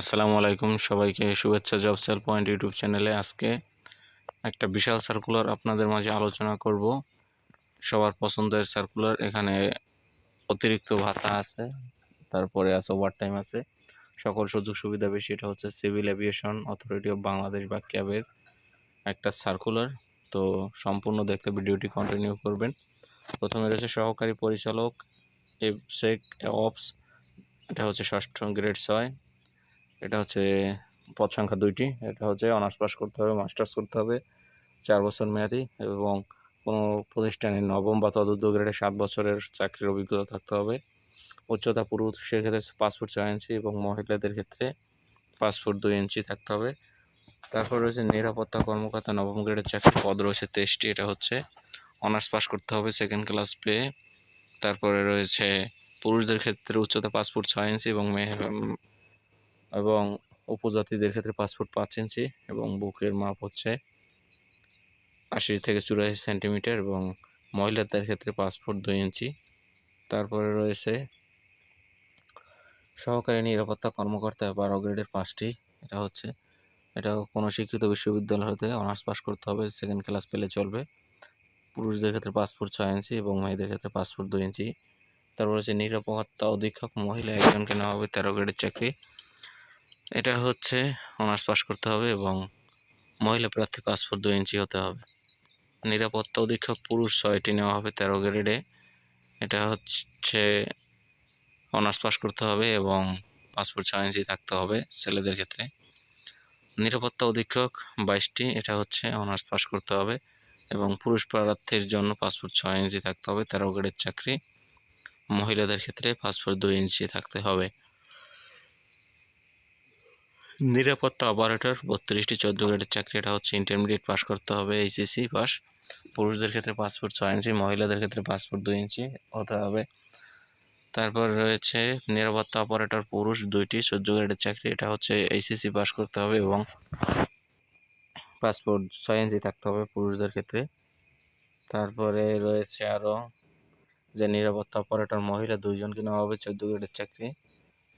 আসসালামু আলাইকুম সবাইকে, শুভেচ্ছা জব সেল পয়েন্ট ইউটিউব চ্যানেলে আজকে একটা বিশাল সার্কুলার আপনাদের মাঝে আলোচনা করব। সবার পছন্দের সার্কুলার এখানে অতিরিক্ত ভাতা আছে, তারপরে আছে ওভার টাইম আছে। সকল সুযোগ সুবিধা বেশি, এটা হচ্ছে civil aviation authority of Bangladesh বা ক্যাবের একটা সার্কুলার তো সম্পূর্ণ দেখতে ভিডিওটি কন্টিনিউ করবেন। প্রথমে রয়েছে সহকারী পরিচালক, এফসেক অপস, এটা হচ্ছে ষষ্ঠ গ্রেড ছয়। এটা হচ্ছে পদ সংখ্যা দুইটি। এটা হচ্ছে অনার্স পাস করতে হবে, মাস্টার্স করতে হবে, চার বছর মেয়াদি এবং কোনো প্রতিষ্ঠানে নবম বা তদুর্ধ গ্রেডে সাত বছরের চাকরির অভিজ্ঞতা থাকতে হবে। উচ্চতা পুরুষের ক্ষেত্রে পাসপোর্ট ছয় ইঞ্চি এবং মহিলাদের ক্ষেত্রে পাসপোর্ট দুই ইঞ্চি থাকতে হবে। তারপর রয়েছে নিরাপত্তা কর্মকর্তা, নবম গ্রেডের চাকরি পদ রয়েছে তেইশটি। এটা হচ্ছে অনার্স পাস করতে হবে সেকেন্ড ক্লাস পেয়ে। তারপরে রয়েছে পুরুষদের ক্ষেত্রে উচ্চতা পাসপোর্ট ছয় ইঞ্চি এবং মেয়ে এবং উপজাতিদের ক্ষেত্রে পাসপোর্ট পাঁচ ইঞ্চি এবং বুকের মাপ হচ্ছে আশি থেকে চুরাশি সেন্টিমিটার এবং মহিলাদের ক্ষেত্রে পাসপোর্ট দুই ইঞ্চি তারপরে রয়েছে সহকারী নিরাপত্তা কর্মকর্তা বারো গ্রেডের পাঁচটি এটা হচ্ছে এটা কোনো স্বীকৃত বিশ্ববিদ্যালয় হতে অনার্স পাস করতে হবে সেকেন্ড ক্লাস পেলে চলবে। পুরুষদের ক্ষেত্রে পাসপোর্ট ছয় ইঞ্চি এবং মেয়েদের ক্ষেত্রে পাসপোর্ট দুই ইঞ্চি তারপর হচ্ছে নিরাপত্তা অধীক্ষক মহিলা একজনকে নেওয়া হবে তেরো গ্রেডের চাকরি। এটা হচ্ছে অনার্স পাস করতে হবে এবং মহিলা প্রার্থী পাসপোর্ট দুই ইঞ্চি হতে হবে। নিরাপত্তা অধীক্ষক পুরুষ ছয়টি নেওয়া হবে তেরো গ্রেডে। এটা হচ্ছে অনার্স পাস করতে হবে এবং পাসপোর্ট ছয় ইঞ্চি থাকতে হবে ছেলেদের ক্ষেত্রে। নিরাপত্তা অধীক্ষক বাইশটি, এটা হচ্ছে অনার্স পাস করতে হবে এবং পুরুষ প্রার্থীর জন্য পাসপোর্ট ছয় ইঞ্চি থাকতে হবে, তেরো গ্রেডের চাকরি। মহিলাদের ক্ষেত্রে পাসপোর্ট দুই ইঞ্চি থাকতে হবে। নিরাপত্তা অপারেটর, বত্রিশটি চোদ্দ গ্রেডের চাকরি, এটা হচ্ছে ইন্টারমিডিয়েট পাস করতে হবে এইচএসসি পাস পুরুষদের ক্ষেত্রে পাসপোর্ট ছয় ইঞ্চি, মহিলাদের ক্ষেত্রে পাসপোর্ট দুই ইঞ্চি হতে হবে। তারপর রয়েছে নিরাপত্তা অপারেটর, পুরুষ দুইটি, চোদ্দ গ্রেডের চাকরি, এটা হচ্ছে এইচএসসি পাস করতে হবে এবং পাসপোর্ট ছয় ইঞ্চি থাকতে হবে পুরুষদের ক্ষেত্রে। তারপরে রয়েছে আরও যে নিরাপত্তা অপারেটর মহিলা দুইজনকে নেওয়া হবে চোদ্দ গ্রেডের চাকরি,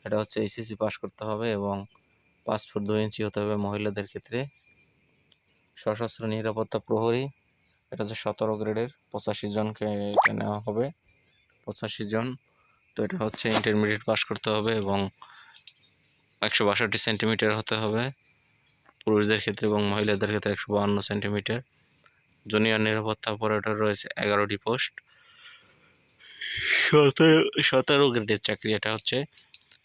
এটা হচ্ছে এইচএসসি পাস করতে হবে এবং পাঁচ ফুট দুই ইঞ্চি হতে হবে মহিলাদের ক্ষেত্রে। সশস্ত্র নিরাপত্তা প্রহরী, এটা হচ্ছে সতেরো গ্রেডের পঁচাশি জনকে এটা নেওয়া হবে। পঁচাশি জন, তো এটা হচ্ছে ইন্টারমিডিয়েট পাস করতে হবে এবং একশো বাষট্টি সেন্টিমিটার হতে হবে। পুরুষদের ক্ষেত্রে এবং মহিলাদের ক্ষেত্রে একশো বাহান্ন সেন্টিমিটার জুনিয়র নিরাপত্তা অপারেটর রয়েছে এগারোটি পোস্ট সতেরো সতেরো গ্রেডের চাকরি, এটা হচ্ছে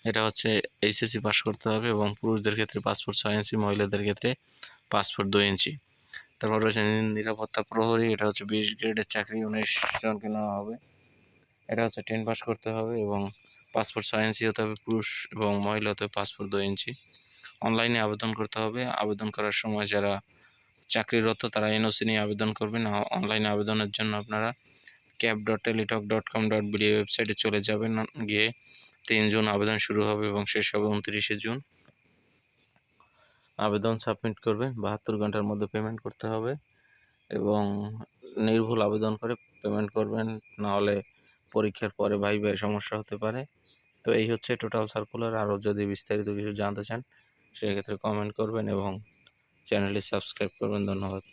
এটা হচ্ছে এইচএসসি পাস করতে হবে এবং পুরুষদের ক্ষেত্রে পাসপোর্ট ছয় ইঞ্চি, মহিলাদের ক্ষেত্রে পাসপোর্ট দুই ইঞ্চি। তারপর রয়েছে নিরাপত্তা প্রহরী, এটা হচ্ছে বিশ গ্রেডের চাকরি উনিশ জনকে নেওয়া হবে। এটা হচ্ছে টেন পাস করতে হবে এবং পাসপোর্ট ছয় ইঞ্চি হতে হবে পুরুষ এবং মহিলা হতে হবে পাসপোর্ট দুই ইঞ্চি। অনলাইনে আবেদন করতে হবে। আবেদন করার সময় যারা চাকরিরত, তারা এনওসি নিয়ে আবেদন করবেন। অনলাইনে আবেদনের জন্য আপনারা CAAB dot Teletalk dot com dot BD ওয়েবসাইটে চলে যাবেন। গিয়ে তিন জুন আবেদন শুরু হবে এবং শেষ হবে উনত্রিশে জুন। আবেদন সাবমিট করবেন বাহাত্তর ঘণ্টার মধ্যে পেমেন্ট করতে হবে এবং নির্ভুল আবেদন করে পেমেন্ট করবেন, নাহলে পরীক্ষার পরে ভাই ভাই সমস্যা হতে পারে। তো এই হচ্ছে টোটাল সার্কুলার আরও যদি বিস্তারিত কিছু জানতে চান, সেক্ষেত্রে কমেন্ট করবেন এবং চ্যানেলটি সাবস্ক্রাইব করবেন। ধন্যবাদ।